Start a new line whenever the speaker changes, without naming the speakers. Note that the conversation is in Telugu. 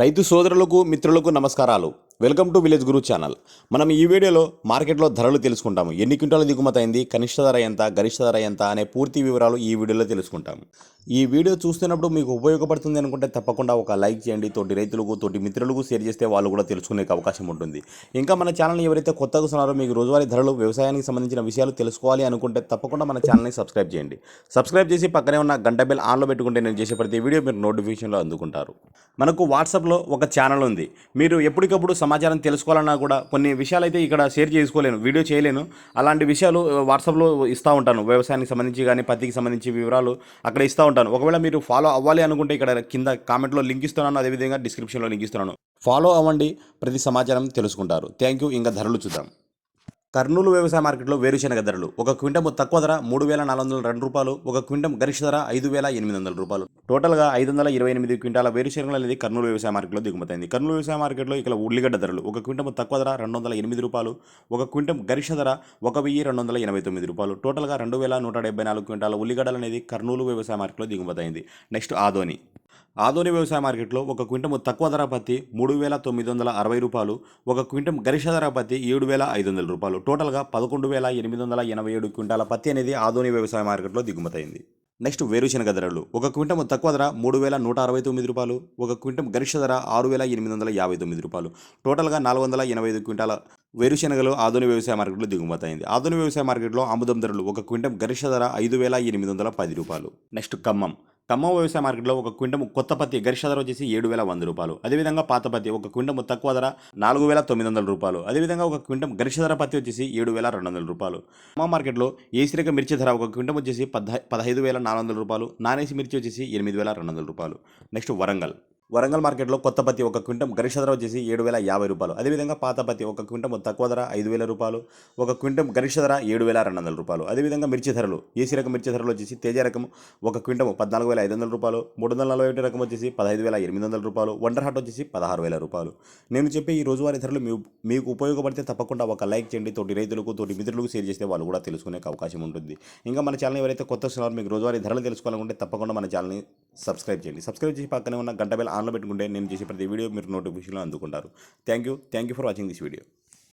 రైతు సోదరులకు మిత్రులకు నమస్కారాలు. Welcome to village Guru channel. మనం ఈ వీడియోలో మార్కెట్లో ధరలు తెలుసుకుంటాము. ఎన్ని క్వింటాల దిగుమతి అయింది? కనిష్ట ధర ఎంత? గరిష్ట ధర ఎంత? అనే పూర్తి వివరాలు ఈ వీడియోలో తెలుసుకుంటాము. ఈ వీడియో చూస్తున్నప్పుడు మీకు ఉపయోగపడుతుంది అనుకుంటే తప్పకుండా ఒక లైక్ చేయండి. తోటి రైతులకు తోటి మిత్రులకు షేర్ చేస్తే వాళ్ళు కూడా తెలుసుకునే అవకాశం ఉంటుంది. ఇంకా మన ఛానల్ని ఎవరైతే కొత్తగా వస్తున్నారో మీకు రోజువారీ ధరలు వ్యవసాయానికి సంబంధించిన విషయాలు తెలుసుకోవాలి అనుకుంటే తప్పకుండా మన ఛానల్ని సబ్స్క్రైబ్ చేయండి. సబ్స్క్రైబ్ చేసి పక్కనే ఉన్న గంట బెల్ ఆన్లో పెట్టుకుంటే నేను చేసే ప్రతి వీడియో మీరు నోటిఫికేషన్లో అందుకుంటారు. మనకు వాట్సాప్లో ఒక ఛానల్ ఉంది. మీరు ఎప్పటికప్పుడు సమాచారం తెలుసుకోవాలన్నా కూడా కొన్ని విషయాలు అయితే ఇక్కడ షేర్ చేసుకోలేను వీడియో చేయలేను. అలాంటి విషయాలు వాట్సాప్లో ఇస్తూ ఉంటాను. వ్యవసాయానికి సంబంధించి కానీ పత్తికి సంబంధించి వివరాలు అక్కడ ఇస్తూ ఉంటాను. ఒకవేళ మీరు ఫాలో అవ్వాలి అనుకుంటే ఇక్కడ కింద కామెంట్లో లింక్ ఇస్తున్నాను అదేవిధంగా డిస్క్రిప్షన్లో లింక్ ఇస్తున్నాను. ఫాలో అవ్వండి ప్రతి సమాచారం తెలుసుకుంటారు. థ్యాంక్ యూ ఇంకా ధరలు చూద్దాం. కర్నూలు వ్యవసాయ మార్కెట్లో వేరుశెనగ ధరలు. ఒక క్వింటం తక్కువ ధర మూడు వేల నాలుగు వందల రెండు రూపాయలు. ఒక క్వింటం గరిష్ట ధర ఐదు వేల ఎనిమిది వందల రూపాయలు. టోటల్గా ఐదు వందల ఇరవై ఎనిమిది క్వింటాల వేరుశెనగలు అనేది కర్నూలు వ్యవసాయ మార్కెట్లో దిగుమతైంది. కర్నూలు వ్యవసాయ మార్కెట్లో ఇక్కడ ఉల్లిగడ్డ ధరలు. ఒక క్వింటం తక్కువ ధర రెండు వందల ఎనిమిది రూపాయలు. ఒక క్వింటం గరిష్ట ధర ఒక వెయ్యి రెండు వందల ఎనభై తొమ్మిది రూపాయలు. టోటల్గా రెండు వేల నూట డెబ్బై నాలుగు క్వింటాల ఉల్లిగడ్డలు అనేది కర్నూలు వ్యవసాయ మార్కెట్లో దిగుమతైంది. నెక్స్ట్ ఆదోని. ఆదోని వ్యవసాయ మార్కెట్లో ఒక క్వింటము తక్కువ ధర పత్తి మూడు వేల తొమ్మిది వందల అరవై రూపాయలు ఒక క్వింటం గరిష్ట ధర పత్తి ఏడు వేల ఐదు వందల రూపాయలు. టోటల్గా పదకొండు వేల ఎనిమిది వందల ఎనభై ఏడు క్వింటాల పత్తి అనేది ఆదోని వ్యవసాయ మార్కెట్లో దిగుమతైంది. నెక్స్ట్ వేరుశెనగ ధరలు. ఒక క్వింటం తక్కువ ధర మూడు వేల నూట అరవై తొమ్మిది రూపాయలు ఒక క్వింటం గరిష్ట ధర ఆరు వేల ఎనిమిది వందల యాభై తొమ్మిది రూపాయలు. టోటల్గా నాలుగు వందల ఎనభై ఐదు క్వింటాల వేరుశనగలు ఆధునిక వ్యవసాయ మార్కెట్లో దిగుమతైంది. ఆధునిక వ్యవసాయ మార్కెట్లో ఆముదం ధరలు ఒక క్వింటం గరిష్ట ధర ఐదు వేల ఎనిమిది వందల పది రూపాయలు. నెక్స్ట్ ఖమ్మం. ఖమ్మం వ్యవసాయ మార్కెట్లో ఒక క్వింటము కొత్త పత్తి గరిష్ట ధర వచ్చేసి ఏడు వేల వంద రూపాయలు. అదేవిధంగా పాత పత్తి ఒక క్వింటము తక్కువ ధర నాలుగు వేల తొమ్మిది వందల రూపాయలు. అదేవిధంగా ఒక క్వింటం గరిష్ట ధర పత్తి వచ్చేసి ఏడు వేల రెండు వందల రూపాయలు. ఖమ్మం మార్కెట్లో ఏసీ మిర్చి ధర ఒక క్వింటం వచ్చేసి పదహై పదహైదు వేల నాలుగు వందల రూపాయలు. నాన్ మిర్చి వచ్చేసి ఎనిమిది వేల రెండు వందల రూపాయలు. నెక్స్ట్ వరంగల్. వరంగల్ మార్కెట్లో కొత్త పత్తి ఒక క్వింటం గరిష్ట ధర వచ్చేసి ఏడు వేల యాభై రూపాయలు. అదేవిధంగా పాత పత్తి ఒక క్వింటం తక్కువ ధర ఐదు వేల రూపాయలు. ఒక క్వింటం గరిష్ట ధర ఏడు వేల రెండు వందల రూపాయలు. అదేవిధంగా మిర్చి ధరలు ఏసీ రకం మిర్చి ధరలు వచ్చేసి తేజ రకం ఒక క్వింటం పద్నాలుగు వేల ఐదు వందల రూపాయలు. మూడు వందల నలభై ఒకటి రకం వచ్చేసి పదహైదు వేల ఎనిమిది వందల రూపాయలు. వండర్ హాట్ వచ్చేసి పదహారు వేల రూపాయలు. నేను చెప్పే ఈ రోజువారీ ధరలు మీ మీకు ఉపయోగపడితే తప్పకుండా ఒక లైక్ చేయండి. తోటి రైతులకు తోటి మిత్రులకు షేర్ చేస్తే వాళ్ళు కూడా తెలుసుకునే అవకాశం ఉంటుంది. ఇంకా మన ఛానల్ ఎవరైతే కొత్త వస్తున్నారో మీకు రోజువారీ ధరలు తెలుసుకోవాలనుకుంటే తప్పకుండా మన ఛానల్ని సబ్స్క్రైబ్ చేయండి. సబ్స్క్రైబ్ చేసి పక్కనే ఉన్న గంట బెల్ ఆన్లో పెట్టుకుంటే నేను చేసే ప్రతి వీడియో మీరు నోటిఫికేషన్లో అందుకుంటారు. Thank you thank you for watching this video